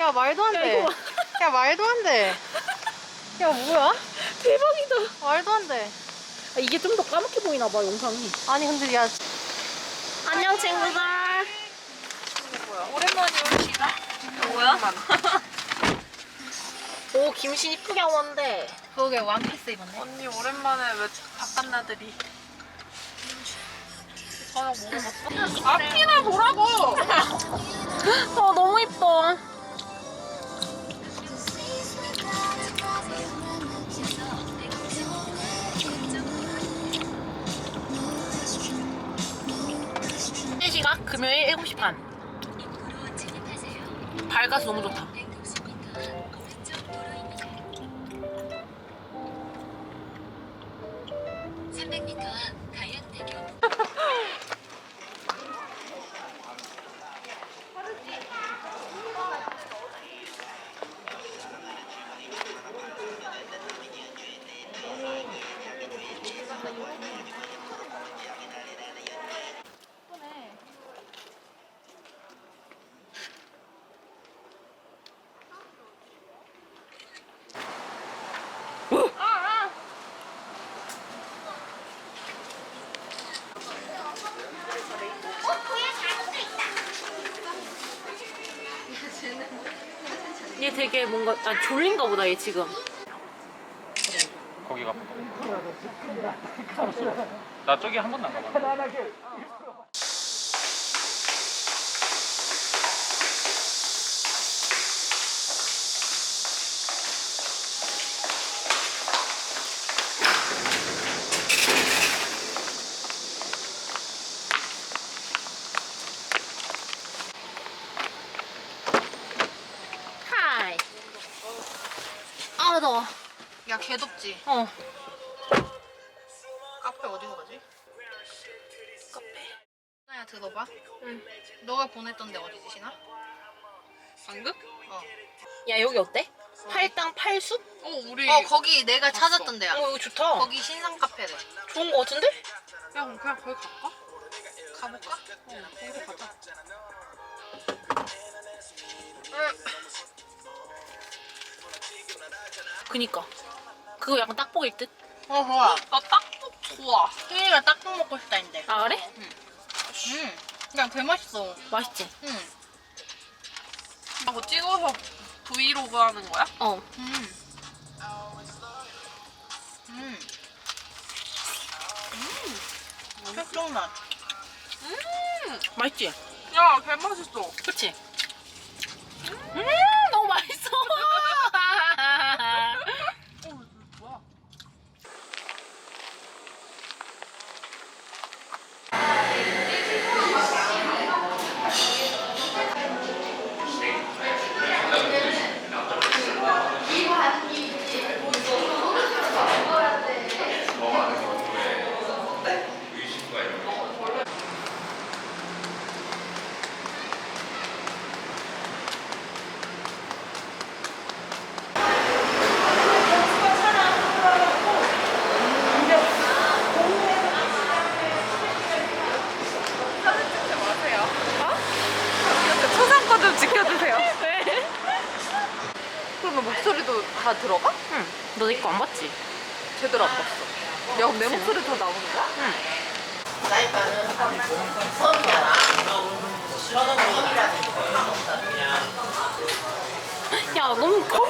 야 말도 안 야, 돼. 이거 봐. 야 말도 안 돼. 야 뭐야? 대박이다. 말도 안 돼. 아, 이게 좀 더 까맣게 보이나 봐, 영상이. 아니 근데 야 안녕, 친구들. 오랜만에 오시다. 뭐야? 오, 김신 이쁘게 하고 왔는데. 그러게 원피스 입었네. 언니 오랜만에 왜 바깥 나들이 저녁 뭐 먹었어? 앞이나 보라고! 어, 너무 이뻐. 금요일 7시 반. 밝아서 너무 좋다. 얘 되게 뭔가 아, 졸린가 보다 얘 지금. 거기 가봐. 나 저기 한 번도 안. 하이. 아 더워. 야 개덥지. 어. 카페 어디로 가지? 카페. 하나야 들어봐. 응. 너가 보냈던 데 어디지 신아? 방금? 어. 야 여기 어때? 팔당 팔숲? 어 우리 어 거기 내가 찾았던 데야. 어 이거 좋다. 거기 신상 카페래. 좋은 거 같은데? 야 그럼 그냥 거기 갈까? 가볼까? 어 거기로 가자 그니까. 그거 약간 딱복일 듯. 어 좋아. 나 딱복 좋아 수인이가 딱국 먹고 싶다 했는데. 아 그래? 응. 그냥 개 맛있어. 맛있지? 응. 하고 찍어서 브이로그 하는 거야? 어. 음. 음. 음. 혈종 맛. 맛있지? 야 개 맛있어 그치? 음 너무 맛있어. 어 뭐야 초상권 좀 지켜주세요 그러면 목소리도 다 들어가? 응. 너 내 거 안 봤지? 제대로 안 봤어 야내 목소리 다 나오는 거야? 응. 야 너무 커.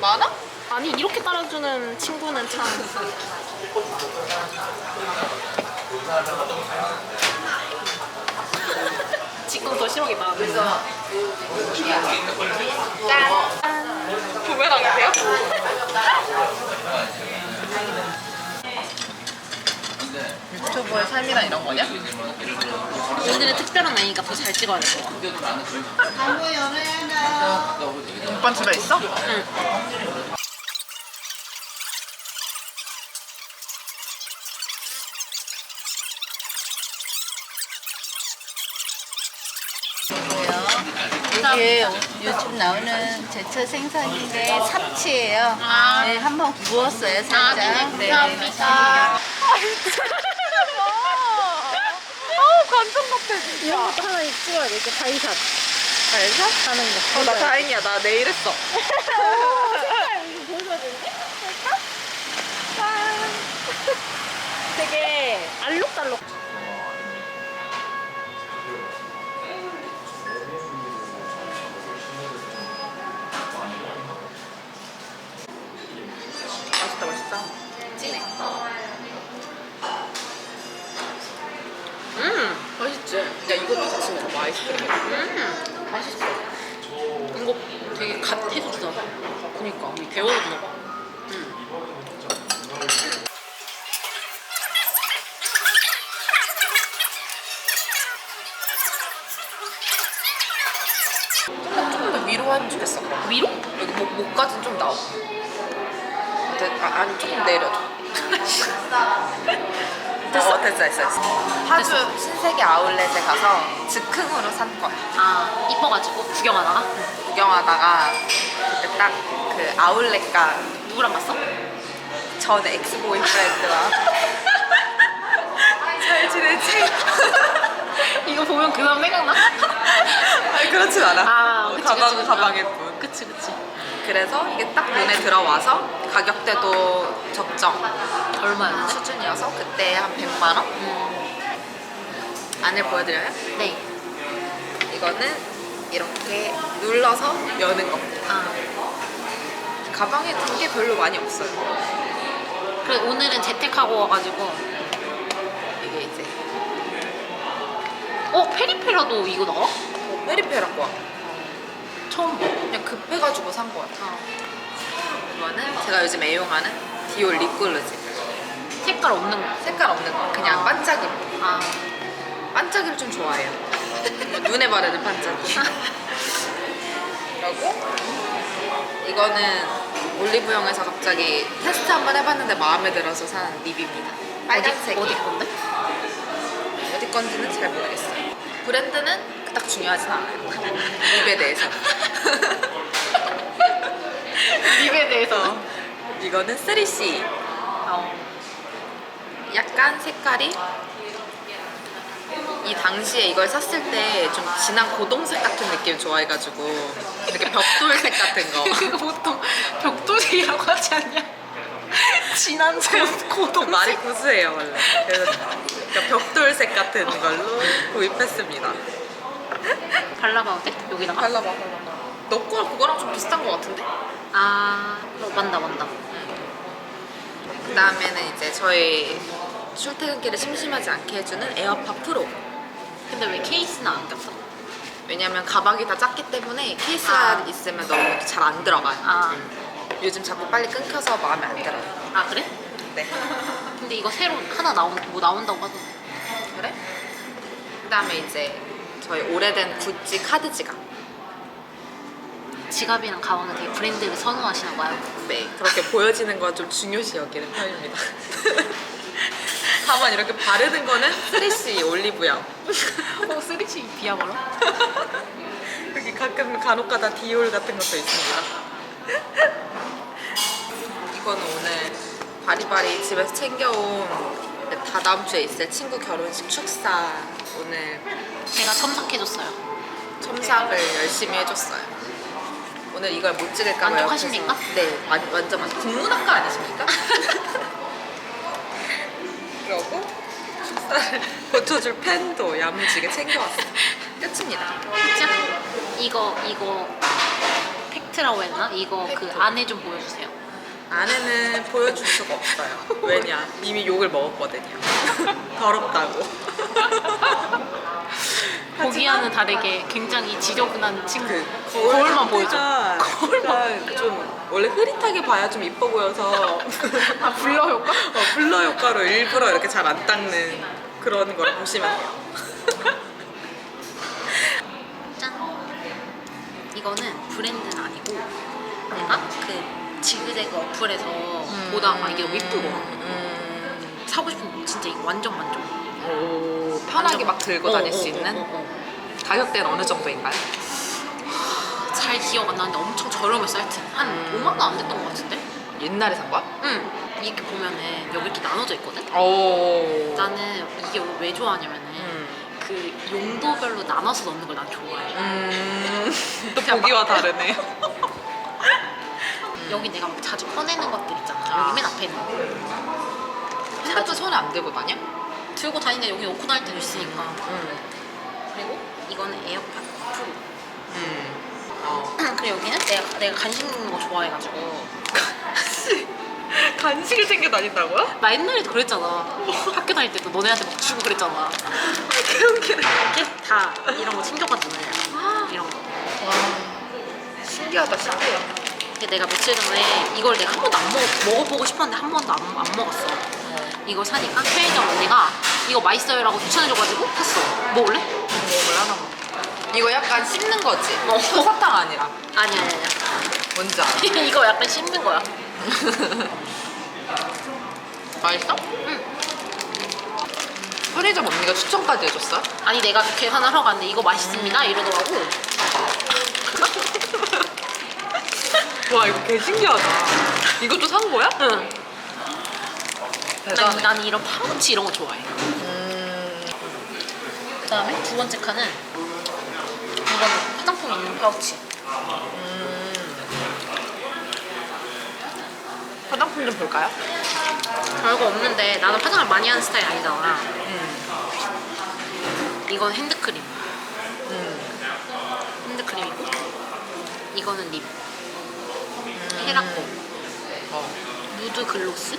많아? 아니 이렇게 따라주는 친구는 참. 지금 더 심하겠다. 그래서 구매당이세요? 유튜버의 삶이나 이런 거냐? 오늘은 특별한 날이니까 더 잘 찍어야 될 거야. 오빠 집에 있어? 응. 이게 요즘 나오는 제철 생선인데 삽치예요. 네, 한번 구웠어요, 살짝. 네, 네. 아우 완전 같아 진짜. 이런 것도 하나 찍어야 돼. 이제 바이샷 알죠? 하는 거. 어, 나 다행이야. 나 내일 했어. 이거 보여줘야 되는데? 되게 알록달록. 음, 맛있어. 이거 되게 갓 봐. 그니까. 데워서 주나 봐. 조금 더 위로 하면 좋겠어. 위로? 여기 목, 목까지는 좀 나오고. 네, 아, 아니, 조금 내려줘. 됐어? 됐어, 됐어, 됐어. 파주 신세계 아울렛에 가서 즉흥으로 산 거야. 아, 이뻐가지고 구경하다가? 구경하다가 그때 딱 그 아울렛가 누구랑 갔어? 전 엑스보이프렌드와 잘 지내지? 이거 보면 그 사람 생각나? 아니 그렇진 않아. 아, 그치, 가방 그치, 그치. 가방일 뿐. 그치, 그치. 그래서 이게 딱 눈에 들어와서 가격대도 적정 얼마였는데? 수준이어서 그때 한 100만 원? 안을 보여드려요? 네. 이거는 이렇게 눌러서 여는 겁니다. 아, 가방에 든 게 별로 많이 없어요. 그래, 오늘은 재택하고 와가지고. 이게 이제 어, 페리페라도 이거 나와? 어, 페리페라 거야. 처음 봐. 그냥 급해가지고 산 거야. 어. 이거는 제가 요즘 애용하는 디올 립글로즈. 색깔 없는 거. 색깔 없는 거. 그냥 아. 반짝이. 아, 반짝이를 좀 좋아해요. 눈에 바르는 반짝이. 그리고 이거는 올리브영에서 갑자기 테스트 한번 해봤는데 마음에 들어서 산 립입니다. 빨간색이. 어디, 어디 건데? 어디 건지는 잘 모르겠어요. 브랜드는 그닥 중요하진 않아요. 립에 대해서. 립에 대해서. 이거는 3C. 어. 약간 색깔이 이 당시에 이걸 샀을 때 좀 진한 고동색 같은 느낌 좋아해가지고 이렇게 벽돌색 같은 거 그거 보통 벽돌이라고 하지 않냐? 진한 색 고동 말이 구수해요 원래 그래서 그러니까 벽돌색 같은 걸로 구입했습니다 발라봐도 돼? 여기다가? 발라봐 발라봐 너 거 그거랑 좀 비슷한 거 같은데? 아, 어, 맞다, 맞다. 그 다음에는 이제 저희 출퇴근길에 심심하지 않게 해주는 에어팟 프로 근데 왜 케이스는 안 꼈어? 왜냐면 가방이 다 작기 때문에 케이스가 아. 있으면 너무 잘 안 들어가요 아, 요즘 자꾸 빨리 끊겨서 마음에 안 들어요 아 그래? 네 근데 이거 새로 하나 나온 뭐 나온다고 하던데. 그래? 그 다음에 이제 저희 오래된 구찌 카드 지갑. 지갑이랑 가방은 되게 브랜드를 선호하시나 봐요. 네, 그렇게 보여지는 건 좀 중요시 여기는 편입니다. 다만 이렇게 바르는 거는 3C 올리브영. 어, 쓰리치 비하바라? 여기 가끔 간혹가다 디올 같은 것도 있습니다. 이거는 오늘 바리바리 집에서 챙겨온 다 다음 주에 있을 친구 결혼식 축사 오늘 제가 첨삭해줬어요. 첨삭을 열심히 해줬어요. 오늘 이걸 못 찍을까 봐요. 만족하십니까? 그래서- 네, 완, 완전 만족. 국문학과 아니십니까? 그러고 축사를 고쳐줄 펜도 야무지게 챙겨왔어요. 끝입니다. 진짜? 이거 이거 팩트라고 했나? 이거 그 팩트. 안에 좀 보여주세요. 안에는 보여줄 수가 없어요. 왜냐? 이미 욕을 먹었거든요. 더럽다고. 보기와는 다르게 굉장히 지저분한 친구. 그 거울만 보여줘. 거울만 좀 원래 흐릿하게 봐야 좀 이뻐 보여서 아 블러 효과? 어, 블러 효과로 일부러 이렇게 잘 안 닦는 그런 걸 보시면 돼요. 짠. 이거는 브랜드는 아니고 내가 그 지그재그 어플에서 보다가 이게 거야. 음, 사고 싶은 거 진짜 이거 완전 만족. 오, 편하게 막 들고 다닐 어, 수 어, 있는 어, 어, 어. 가격대는 어느 정도인가요? 잘 기억 안 나는데 엄청 저렴했어 하여튼 한 음. 5만 원 안 됐던 것 같은데? 옛날에 산 거야? 응 이렇게 보면은 여기 이렇게 나눠져 있거든? 오. 나는 이게 왜 좋아하냐면은 음. 그그 용도별로 나눠서 넣는 걸 난 좋아해. 음, 또 보기와 다르네. 여기 내가 막 자주 꺼내는 것들 있잖아. 아. 여기 맨 앞에 있는 거. 핸드폰 손에 안 들고 다녀? 들고 다니는데 여기 놓고 다닐 때도 있으니까. 응. 그리고 이거는 에어팟 프로. 음. 어. 그리고 여기는 내가 내가 간식 먹는 거 좋아해가지고 간식을 챙겨 다닌다고요? 나 옛날에도 그랬잖아. 학교 다닐 때도 너네한테 막 주고 그랬잖아. 개웃기네. 이렇게 다 이런 거 챙겨가잖아요. 이런 거. 와. 신기하다, 신기해. 근데 내가 며칠 전에 이걸 내가 한 번도 안 먹어 먹어보고 싶었는데 한 번도 안, 안 먹었어. 이걸 사니까 편의점 언니가 이거 맛있어요라고 추천해줘가지고 샀어. 먹을래? 먹을 하나 먹 이거 약간 씹는 거지? 어. 사탕 아니라. 아니야 아니야. 뭔지 알아? 이거 약간 씹는 거야. 맛있어? 응. 편의점 언니가 추천까지 해줬어? 아니 내가 계산을 하러 갔는데 이거 맛있습니다 이러더라고. 와, 이거 개 신기하다. 이것도 산 거야? 응. 난, 대단해. 난 이런 파우치 이런 거 좋아해. 음. 그 다음에 두 번째 칸은 이건 화장품 있는 파우치. 화장품 좀 볼까요? 별거 없는데 나는 화장을 많이 하는 스타일 아니잖아. 음. 이건 핸드크림. 음. 핸드크림이고 이거는 립. 헤라코. 어. 누드 글로스.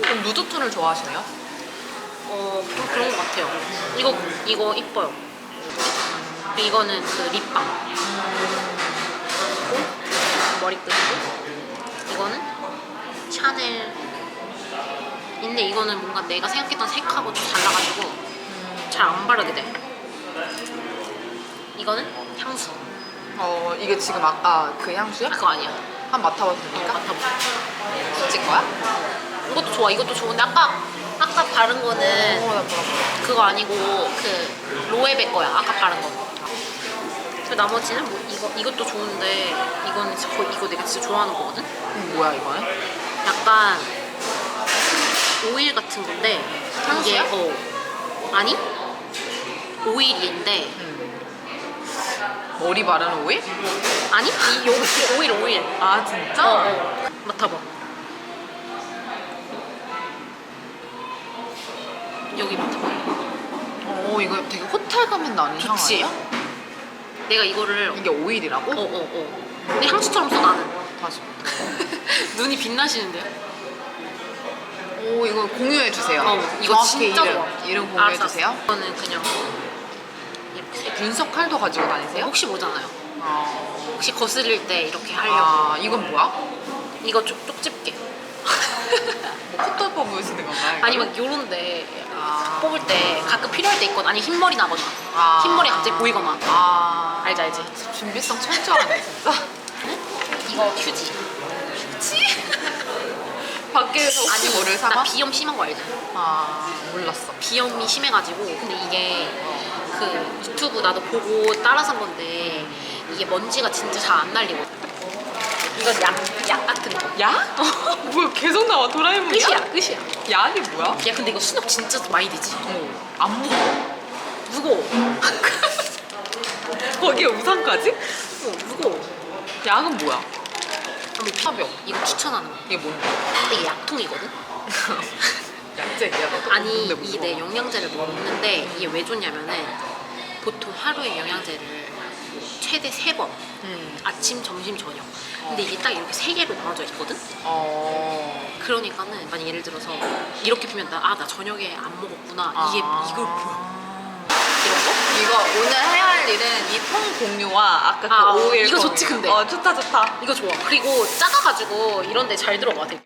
그럼 누드톤을 좋아하시네요? 어좀 그런 것 같아요. 이거 이거 이뻐요. 이거는 그 립밤. 그리고 머리끈이고 이거는 샤넬. 근데 이거는 뭔가 내가 생각했던 색하고 좀 달라가지고 잘 안 바르게 돼. 이거는 향수. 어, 이게 지금 아까 그 향수야? 아, 그거 아니야. 한번 맡아봐도 어, 됩니까? 맡아보자. 찍 거야? 좋아. 이것도 좋은데 아까 아까 바른 거는 어, 나. 그거 아니고 그 로에베 거야 아까 바른 거. 그 나머지는 뭐 이거 이것도 좋은데 진짜 거의 이거 내가 진짜 좋아하는 거거든. 음, 뭐야, 이거는? 약간 오일 같은 건데 이게 향수야? 어 아니 오일인데 머리 바르는 오일? 아니 이 여기 오일 오일. 아, 진짜? 어, 어. 맡아봐. 여기 맡아봐. 어, 이거 되게 호텔 가면 나는 향 좋지? 아니야? 내가 이거를 이게 오일이라고? 어어 어. 근데 향수처럼 써 나는. 다시. 눈이 빛나시는데요? 오, 이거 공유해 주세요. 어, 이거 정확히 진짜 이름, 좋아. 이름 공유해 알았어, 주세요. 알았어. 이거는 그냥 이렇게. 분석 칼도 가지고 다니세요? 혹시 모르잖아요. 아, 혹시 거슬릴 때 이렇게 하려고. 아 이건 뭐야? 이거 쪽, 쪽 집게. 뭐 콧돌 뽑으시는 건가요? 아니면 요런데 아. 뽑을 때 가끔 필요할 때 있거나 아니 흰머리 나거나 아. 흰머리 갑자기 보이거나 아 알지 알지 준비성 철저하네 진짜. 이거 휴지 밖에서 혹시 뭐를 나 사봐? 비염 심한 거 알지? 아 몰랐어. 비염이 심해가지고 근데 이게 그 유튜브 나도 보고 따라 산 건데 이게 먼지가 진짜 잘 안 날리거든 이건 약, 약 같은 거 야? 뭐야 계속 나와 도라에몽이야? 끝이야 끝이야 약이 뭐야? 야 근데 이거 수납 진짜 많이 되지 어, 안 무거워. 무거워 거기에 우산까지? 어, 무거워 약은 뭐야? 그럼 파병. 이거 추천하는 거 이게 뭔데? 이게 약통이거든? 약재야. 너 아니 이내 거? 영양제를 먹는데 이게 왜 좋냐면은 보통 하루에 영양제를 최대 세 번 음. 아침, 점심, 저녁 근데 이게 딱 이렇게 세 개로 나눠져 있거든? 어. 그러니까는 만약 예를 들어서 이렇게 보면 나, 아, 나 저녁에 안 먹었구나 이게 아. 이걸 뭐야 이런 거? 이거 오늘 해야 할 일은 이통 공유와 아까 그 아, 오일 이거 공유. 좋지, 근데. 어 좋다 좋다. 이거 좋아 그리고 작아가지고 이런 데 잘 들어가 되게